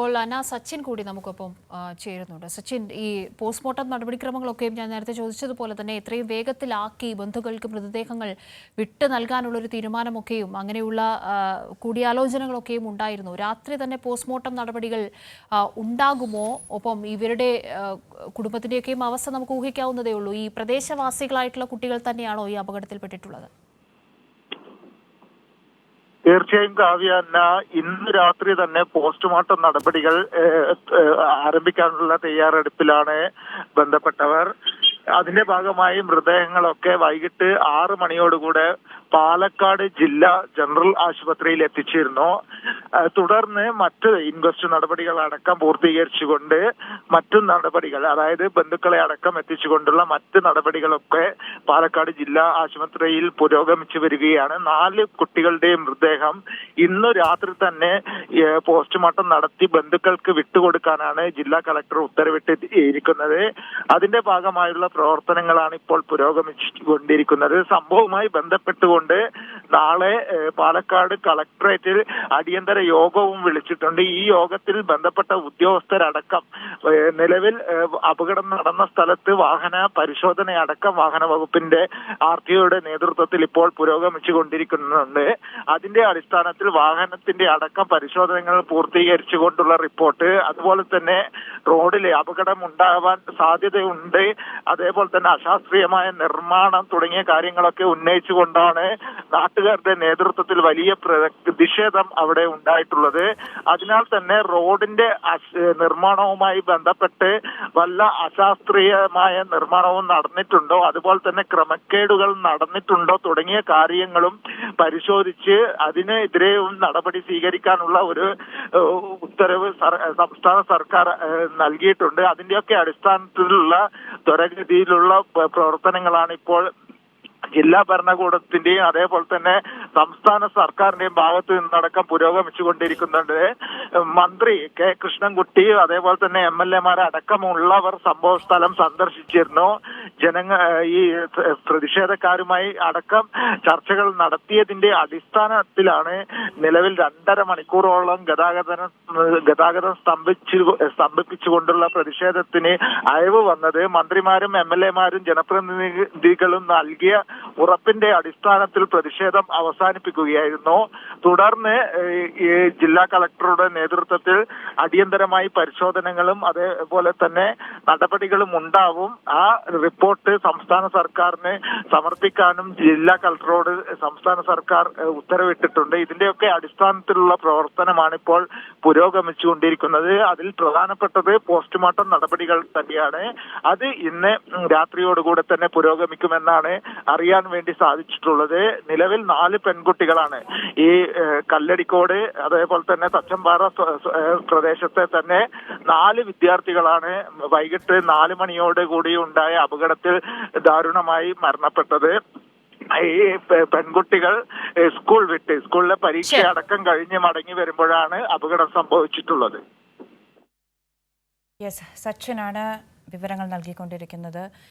ഇപ്പോൾ അന സച്ചിൻ കൂടി നമുക്കൊപ്പം ചേരുന്നുണ്ട്. സച്ചിൻ ഈ പോസ്റ്റ്മോർട്ടം നടപടിക്രമങ്ങളൊക്കെയും ഞാൻ നേരത്തെ ചോദിച്ചതുപോലെ തന്നെ എത്രയും വേഗത്തിലാക്കി ബന്ധുക്കൾക്ക് മൃതദേഹങ്ങൾ വിട്ടു നൽകാനുള്ള ഒരു തീരുമാനമൊക്കെയും അങ്ങനെയുള്ള കൂടിയാലോചനകളൊക്കെയും ഉണ്ടായിരുന്നു. രാത്രി തന്നെ പോസ്റ്റ്മോർട്ടം നടപടികൾ ഉണ്ടാകുമോ? ഒപ്പം ഇവരുടെ കുടുംബത്തിന്റെയൊക്കെയും അവസ്ഥ നമുക്ക് ഊഹിക്കാവുന്നതേ ഉള്ളൂ ഈ പ്രദേശവാസികളായിട്ടുള്ള കുട്ടികൾ തന്നെയാണോ ഈ അപകടത്തിൽപ്പെട്ടിട്ടുള്ളത്? തീർച്ചയായും കാവ്യ ഇന്ന് രാത്രി തന്നെ പോസ്റ്റ്മോർട്ടം നടപടികൾ ആരംഭിക്കാനുള്ള തയ്യാറെടുപ്പിലാണ് ബന്ധപ്പെട്ടവർ. അതിന്റെ ഭാഗമായി മൃതദേഹങ്ങളൊക്കെ വൈകിട്ട് ആറ് മണിയോടുകൂടെ പാലക്കാട് ജില്ലാ ജനറൽ ആശുപത്രിയിൽ എത്തിച്ചിരുന്നു. തുടർന്ന് മറ്റ് ഇൻവെസ്റ്റ് നടപടികൾ അടക്കം പൂർത്തീകരിച്ചുകൊണ്ട് മറ്റു നടപടികൾ അതായത് ബന്ധുക്കളെ അടക്കം എത്തിച്ചുകൊണ്ടുള്ള മറ്റ് നടപടികളൊക്കെ പാലക്കാട് ജില്ലാ ആശുപത്രിയിൽ പുരോഗമിച്ചു വരികയാണ്. നാല് കുട്ടികളുടെയും മൃതദേഹം ഇന്ന് രാത്രി തന്നെ പോസ്റ്റ്മോർട്ടം നടത്തി ബന്ധുക്കൾക്ക് വിട്ടുകൊടുക്കാനാണ് ജില്ലാ കളക്ടർ ഉത്തരവിട്ട് ഇരിക്കുന്നത് അതിന്റെ ഭാഗമായുള്ള പ്രവർത്തനങ്ങളാണ് ഇപ്പോൾ പുരോഗമിച്ചുകൊണ്ടിരിക്കുന്നത്. സംഭവവുമായി ബന്ധപ്പെട്ടുകൊണ്ട് നാളെ പാലക്കാട് കളക്ടറേറ്റിൽ അടിയന്തര യോഗവും വിളിച്ചിട്ടുണ്ട്. ഈ യോഗത്തിൽ ബന്ധപ്പെട്ട ഉദ്യോഗസ്ഥരടക്കം നിലവിൽ അപകടം നടന്ന സ്ഥലത്ത് വാഹന പരിശോധന അടക്കം വാഹന വകുപ്പിന്റെ ആർ ടി ഒയുടെ നേതൃത്വത്തിൽ ഇപ്പോൾ പുരോഗമിച്ചുകൊണ്ടിരിക്കുന്നുണ്ട്. അതിന്റെ അടിസ്ഥാനത്തിൽ വാഹനത്തിന്റെ അടക്കം പരിശോധനകൾ പൂർത്തീകരിച്ചുകൊണ്ടുള്ള റിപ്പോർട്ട് അതുപോലെ തന്നെ റോഡിലെ അപകടം ഉണ്ടാവാൻ സാധ്യതയുണ്ട്. അതേപോലെ തന്നെ അശാസ്ത്രീയമായ നിർമ്മാണം തുടങ്ങിയ കാര്യങ്ങളൊക്കെ ഉന്നയിച്ചുകൊണ്ടാണ് നാട്ടുകാരുടെ നേതൃത്വത്തിൽ വലിയ പ്രതിഷേധം അവിടെ ഉണ്ടായിട്ടുള്ളത്. അതിനാൽ തന്നെ റോഡിന്റെ നിർമ്മാണവുമായി ബന്ധപ്പെട്ട് വല്ല അശാസ്ത്രീയമായ നിർമ്മാണവും നടന്നിട്ടുണ്ടോ? അതുപോലെ തന്നെ ക്രമക്കേടുകൾ നടന്നിട്ടുണ്ടോ? തുടങ്ങിയ കാര്യങ്ങളും പരിശോധിച്ച് അതിനെതിരെയും നടപടി സ്വീകരിക്കാനുള്ള ഒരു ഉത്തരവ് സംസ്ഥാന സർക്കാർ നൽകിയിട്ടുണ്ട്. അതിന്റെയൊക്കെ അടിസ്ഥാനത്തിലുള്ള ത്വരഗതിയിലുള്ള പ- പ്രവർത്തനങ്ങളാണ് ഇപ്പോൾ ജില്ലാ ഭരണകൂടത്തിന്റെയും അതേപോലെ തന്നെ സംസ്ഥാന സർക്കാരിന്റെയും ഭാഗത്തു നിന്നടക്കം പുരോഗമിച്ചുകൊണ്ടിരിക്കുന്നുണ്ട് മന്ത്രി കെ കൃഷ്ണൻകുട്ടി അതേപോലെ തന്നെ എം എൽ അടക്കമുള്ളവർ സംഭവ സ്ഥലം സന്ദർശിച്ചിരുന്നു. ജനങ്ങ ഈ പ്രതിഷേധക്കാരുമായി അടക്കം ചർച്ചകൾ നടത്തിയതിന്റെ അടിസ്ഥാനത്തിലാണ് നിലവിൽ രണ്ടര മണിക്കൂറോളം ഗതാഗത ഗതാഗതം സ്തംഭിച്ചു സ്തംഭിപ്പിച്ചുകൊണ്ടുള്ള പ്രതിഷേധത്തിന് അയവ് വന്നത് മന്ത്രിമാരും എം എൽ എമാരും ജനപ്രതിനിധികളും നൽകിയ ഉറപ്പിന്റെ അടിസ്ഥാനത്തിൽ പ്രതിഷേധം അവസാനിപ്പിക്കുകയായിരുന്നു. തുടർന്ന് ജില്ലാ കളക്ടറുടെ നേതൃത്വത്തിൽ അടിയന്തരമായി പരിശോധനകളും അതേപോലെ തന്നെ നടപടികളും ഉണ്ടാവും. ആ റിപ്പോർട്ട് സംസ്ഥാന സർക്കാരിന് സമർപ്പിക്കാനും ജില്ലാ കളക്ടറോട് സംസ്ഥാന സർക്കാർ ഉത്തരവിട്ടിട്ടുണ്ട്. ഇതിന്റെയൊക്കെ അടിസ്ഥാനത്തിലുള്ള പ്രവർത്തനമാണ് ഇപ്പോൾ പുരോഗമിച്ചുകൊണ്ടിരിക്കുന്നത്. അതിൽ പ്രധാനപ്പെട്ടത് പോസ്റ്റ്മോർട്ടം നടപടികൾ തന്നെയാണ്. അത് ഇന്ന് രാത്രിയോടുകൂടെ തന്നെ പുരോഗമിക്കുമെന്നാണ് അറിയാൻ വേണ്ടി സാധിച്ചിട്ടുള്ളത്. നിലവിൽ നാല് പെൺകുട്ടികളാണ്. ഈ കല്ലടിക്കോട് അതേപോലെ തന്നെ തച്ചമ്പാറ പ്രദേശത്തെ തന്നെ നാല് വിദ്യാർത്ഥികളാണ് വൈകിട്ട് നാല് മണിയോട് കൂടി ഉണ്ടായ അപകടത്തിൽ ദാരുണമായി മരണപ്പെട്ടത്. ഈ പെൺകുട്ടികൾ സ്കൂൾ വിട്ട് സ്കൂളിലെ പരീക്ഷ അടക്കം കഴിഞ്ഞ് മടങ്ങി വരുമ്പോഴാണ് അപകടം സംഭവിച്ചിട്ടുള്ളത്. യെസ് സച്ചിനാണ് വിവരങ്ങൾ നൽകിക്കൊണ്ടിരിക്കുന്നത്.